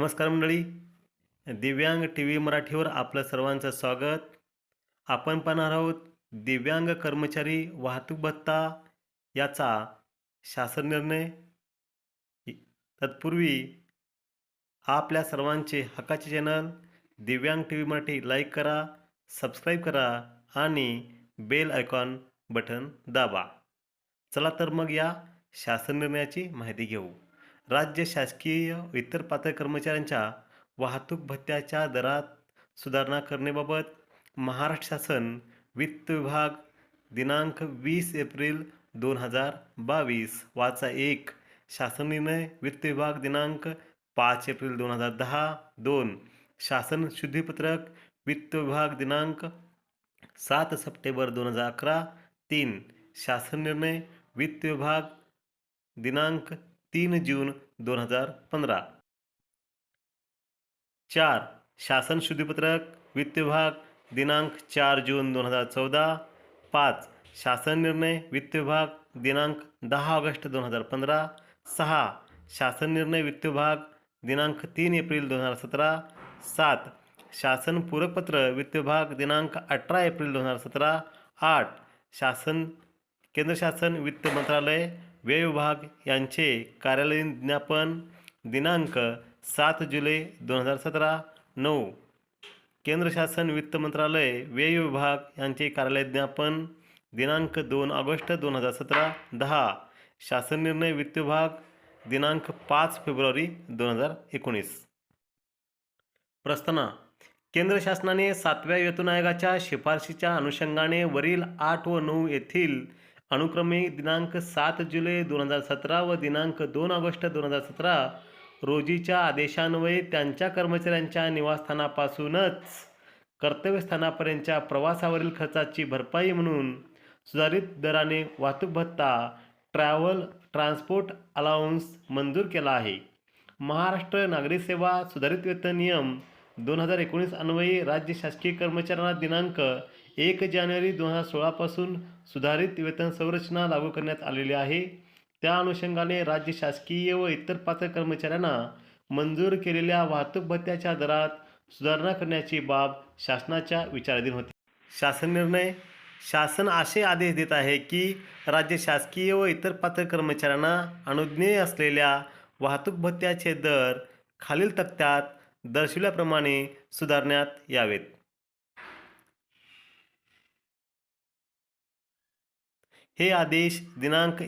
नमस्कार मंडळी. दिव्यांग टी व्ही मराठीवर आपलं सर्वांचं स्वागत. आपण पाहणार आहोत दिव्यांग कर्मचारी वाहतूक भत्ता याचा शासन निर्णय. तत्पूर्वी आपल्या सर्वांचे हक्काचे channel Divyang T V Marathi like करा सबस्क्राईब करा आणि बेल आयकॉन बटन दाबा. चला तर मग या शासन निर्णयाची माहिती घेऊ. राज्य शासकीय इतर पात्र कर्मचाऱ्यांच्या वाहतूक भत्त्याच्या दरात सुधारणा करण्याबाबत महाराष्ट्र शासन वित्त विभाग दिनांक वीस एप्रिल दोन हजार बावीस वाचा एक. शासन निर्णय वित्त विभाग दिनांक पाच एप्रिल दोन हजार दहा दोन. शासन शुद्धीपत्रक वित्त विभाग दिनांक सात सप्टेंबर दोन हजार अकरा तीन. शासन निर्णय वित्त विभाग दिनांक तीन जून दोन हजार पंधरा. चार शासन शुद्धीपत्रक वित्त विभाग दिनांक चार जून दोन हजार चौदा. पाच शासन निर्णय वित्त विभाग दिनांक दहा ऑगस्ट दोन हजार पंधरा. सहा शासन निर्णय वित्त विभाग दिनांक तीन एप्रिल दोन हजार सतरा. सात शासन पूरकपत्र वित्त विभाग दिनांक अठरा एप्रिल दोन हजार सतरा. आठ शासन केंद्र शासन वित्त मंत्रालय व्यय विभाग यांचे कार्यालयीन ज्ञापन दिनांक सात जुलै दोन हजार सतरा नऊ. केंद्र शासन वित्त मंत्रालय व्यय विभाग यांचे कार्यालय ज्ञापन दिनांक दोन ऑगस्ट दोन हजार सतरा दहा. शासन निर्णय वित्त विभाग दिनांक पाच फेब्रुवारी दोन हजार एकोणीस. प्रस्तावना. केंद्र शासनाने सातव्या वेतन आयोगाच्या शिफारशीच्या अनुषंगाने वरील आठ व नऊ येथील अनुक्रमे दिनांक सात जुलै दोन हजार सतरा व दिनांक दोन ऑगस्ट दोन हजार सतरा रोजीच्या आदेशान्वये त्यांच्या कर्मचाऱ्यांच्या निवासस्थानापासूनच कर्तव्यस्थानापर्यंतच्या प्रवासावरील खर्चाची भरपाई म्हणून सुधारित दराने वाहतूक भत्ता ट्रॅव्हल ट्रान्सपोर्ट अलाउन्स मंजूर केला आहे. महाराष्ट्र नागरी सेवा सुधारित वेतन नियम दोन हजार एकोणीस अन्वये राज्य शासकीय कर्मचाऱ्यांना दिनांक एक जानेवारी दोन हजार सोळापासून सुधारित वेतन संरचना लागू करण्यात आलेली आहे. त्या अनुषंगाने राज्य शासकीय व इतर पात्र कर्मचाऱ्यांना मंजूर केलेल्या वाहतूक भत्त्याच्या दरात सुधारणा करण्याची बाब शासनाच्या विचाराधीन होती. शासन निर्णय शासन असे आदेश देत आहे की राज्य शासकीय व इतर पात्र कर्मचाऱ्यांना अनुज्ञेय असलेल्या वाहतूक भत्त्याचे दर खालील तक्त्यात दर्शविल्याप्रमाणे सुधारण्यात यावेत. हे आदेश दिनांक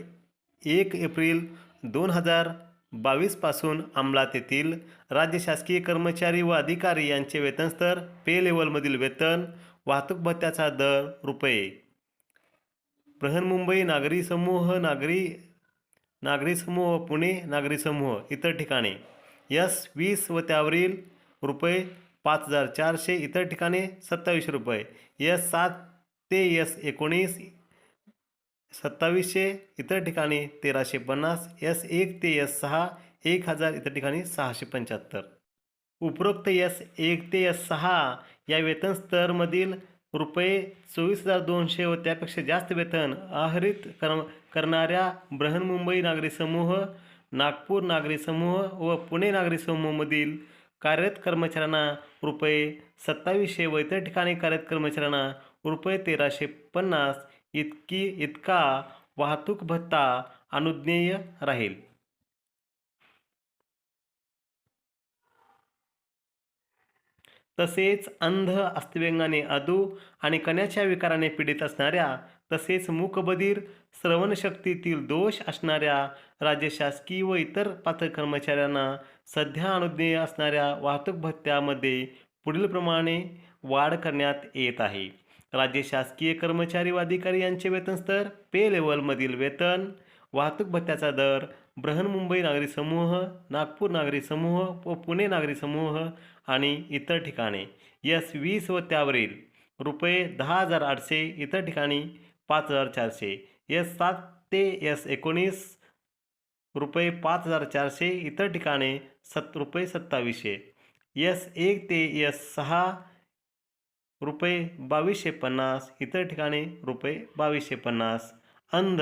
एक एप्रिल दोन हजार बावीसपासून अंमलात येतील. राज्य शासकीय कर्मचारी व अधिकारी यांचे वेतनस्तर पे लेवलमधील वेतन वाहतूक भत्त्याचा दर रुपये. बृहन्मुंबई नागरी समूह नागरी नागरी समूह पुणे नागरी समूह इतर ठिकाणे. यस वीस व त्यावरील रुपये पाच हजार चारशे इतर ठिकाणे सत्तावीसशे रुपये. यस सात ते यस एकोणीस सत्तावीसशे इतर ठिकाणी तेराशे पन्नास एस एक ते एस सहा एक हजार इतर ठिकाणी सहाशे पंच्याहत्तर. उपरोक्त एस एक ते एस सहा या वेतन स्तरमधील रुपये चोवीस हजार दोनशे व त्यापेक्षा जास्त वेतन आहरित कर करणाऱ्या बृहन्मुंबई नागरी समूह नागपूर नागरी समूह व पुणे नागरी समूहमधील कार्यरत कर्मचाऱ्यांना रुपये सत्तावीसशे व इतर ठिकाणी कार्यरत कर्मचाऱ्यांना रुपये तेराशे पन्नास इतकी इतका वाहतूक भत्ता अनुज्ञेय राहील. तसेच अंध अस्थिव्यंगाने अदू आणि कण्याच्या विकाराने पीडित असणाऱ्या तसेच मूकबधीर श्रवणशक्तीतील दोष असणाऱ्या राज्य शासकीय व इतर पात्र कर्मचाऱ्यांना सध्या अनुज्ञेय असणाऱ्या वाहतूक भत्त्यामध्ये पुढीलप्रमाणे वाढ करण्यात येत आहे. राज्य शासकीय कर्मचारी व अधिकारी यांचे वेतन स्तर पे लेवलमधील वेतन वाहतूक भत्त्याचा दर बृहन्मुंबई नागरी समूह नागपूर नागरी समूह व पुणे नागरी समूह आणि इतर ठिकाणे. यस वीस व त्यावरील रुपये दहा हजार आठशे इतर ठिकाणी पाच हजार चारशे. यस सात ते यस एकोणीस रुपये पाच हजार चारशे इतर ठिकाणे सत रुपये सत्तावीसशे. यस एक ते यस सहा रुपये बावीसशे पन्नास. इतर ठिकाणी रुपये बावीसशे पन्नास. अंध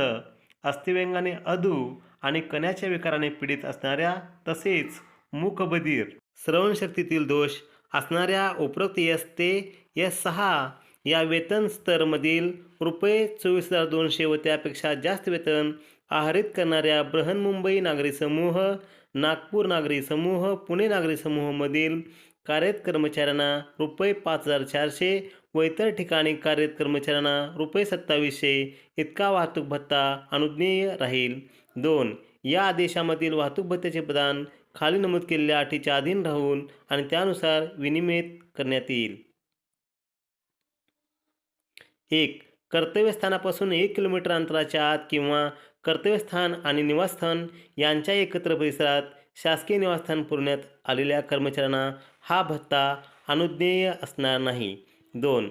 अस्थिव्यंगाने अधू आणि कण्याच्या विकाराने पीडित असणाऱ्या तसेच मूकबधीर श्रवणशक्तीतील दोष असणाऱ्या उपरोक्त एस ते एस सहा या वेतन स्तरमधील रुपये चोवीस हजार दोनशे व त्यापेक्षा जास्त वेतन आहरित करणाऱ्या बृहन्मुंबई नागरी समूह नागपूर नागरी समूह पुणे नागरी समूहमधील कार्यरत कर्मचाऱ्यांना रुपये पाच हजार चारशे व इतर ठिकाणी कार्यरत कर्मचाऱ्यांना रुपये सत्तावीसशे इतका वाहतूक भत्ता अनुज्ञेय राहील. दोन या आदेशामधील वाहतूक भत्त्याचे प्रदान खाली नमूद केलेल्या अटीच्या अधीन राहून आणि त्यानुसार विनिमयित करण्यात येईल. एक कर्तव्यस्थानापासून एक किलोमीटर अंतराच्या आत किंवा कर्तव्यस्थान आणि निवासस्थान यांच्या एकत्र परिसरात शासकीय निवासस्थान पुरवण्यात आलेल्या कर्मचाऱ्यांना हा भत्ता अनुज्ञेय असणार नाही. दोन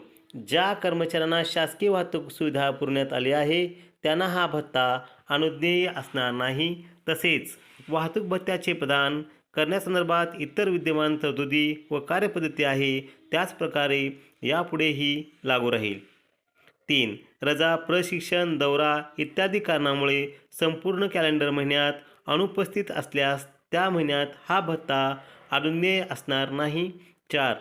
ज्या कर्मचाऱ्यांना शासकीय वाहतूक सुविधा पुरवण्यात आली आहे त्यांना हा भत्ता अनुज्ञेय असणार नाही. तसेच वाहतूक भत्त्याचे प्रदान करण्यासंदर्भात इतर विद्यमान तरतुदी व कार्यपद्धती आहे त्याचप्रकारे यापुढेही लागू राहील. तीन रजा प्रशिक्षण दौरा इत्यादी कारणामुळे संपूर्ण कॅलेंडर महिन्यात अनुपस्थित असल्यास त्या महिन्यात हा भत्ता अनुज्ञेय असणार नाही. चार.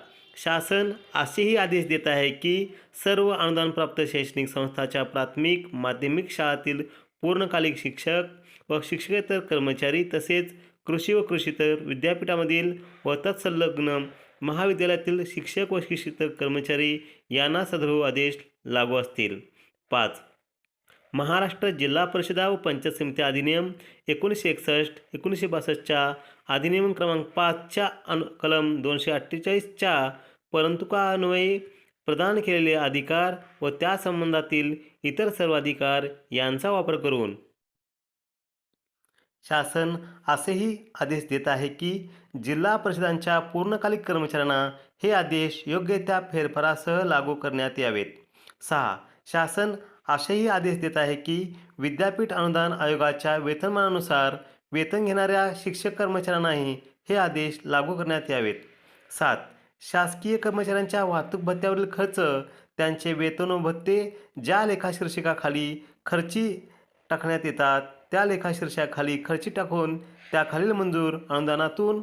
शासन असेही आदेश देत आहे की सर्व अनुदानप्राप्त शैक्षणिक संस्थाच्या प्राथमिक माध्यमिक शाळातील पूर्णकालिक शिक्षक व शिक्षकेतर कर्मचारी तसेच कृषी व कृषीतर विद्यापीठामधील व तत्संलग्न महाविद्यालयातील शिक्षक व शिक्षितर कर्मचारी यांना सदृह आदेश लागू असतील. पाच. महाराष्ट्र जिल्हा परिषदा व पंचायत समिती अधिनियम एकोणीसशे एकसष्ट एकोणीसशे बासष्टच्या अधिनियम क्रमांक पाचच्या अनु कलम दोनशे अठ्ठेचाळीसच्या परंतुकान्वये प्रदान केलेले अधिकार व त्या संबंधातील इतर सर्व अधिकार यांचा वापर करून. शासन असेही आदेश देत आहे की जिल्हा परिषदांच्या पूर्णकालिक कर्मचाऱ्यांना हे आदेश योग्य त्या फेरफारासह लागू करण्यात यावेत. सहा. शासन असेही आदेश देत आहे की विद्यापीठ अनुदान आयोगाच्या वेतनमानानुसार वेतन घेणाऱ्या शिक्षक कर्मचाऱ्यांनाही हे आदेश लागू करण्यात यावेत. सात. शासकीय कर्मचाऱ्यांच्या वाहतूक भत्त्यावरील खर्च त्यांचे वेतन व भत्ते ज्या लेखाशीर्षकाखाली खर्ची टाकण्यात येतात त्या लेखाशीर्षाखाली खर्ची टाकून त्याखालील मंजूर अनुदानातून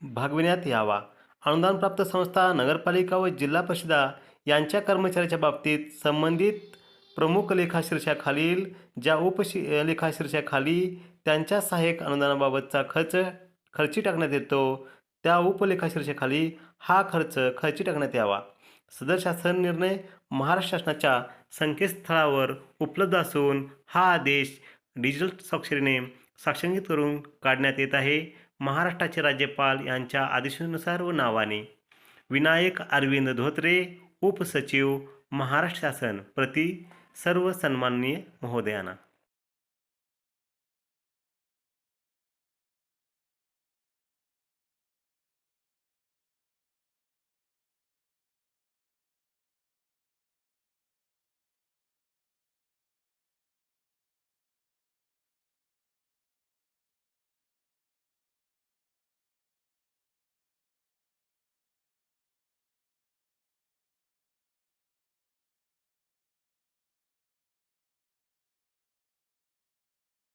भागविण्यात यावा. अनुदानप्राप्त संस्था नगरपालिका व जिल्हा परिषदा यांच्या कर्मचाऱ्याच्या बाबतीत संबंधित प्रमुख लेखाशीर्षाखालील ज्या उपशी लेखाशीर्षाखाली त्यांच्या सहाय्यक अनुदानाबाबतचा खर्च खर्ची टाकण्यात येतो त्या उपलेखाशीर्षाखाली हा खर्च खर्ची टाकण्यात यावा. सदर शासन निर्णय महाराष्ट्र शासनाच्या संकेतस्थळावर उपलब्ध असून हा आदेश डिजिटल स्वाक्षरीने साक्षांकित करून काढण्यात येत आहे महाराष्ट्राचे राज्यपाल यांच्या आदेशानुसार व नावाने. विनायक अरविंद धोत्रे उपसचिव महाराष्ट्र शासन प्रति सर्व सन्माननीय महोदयांना.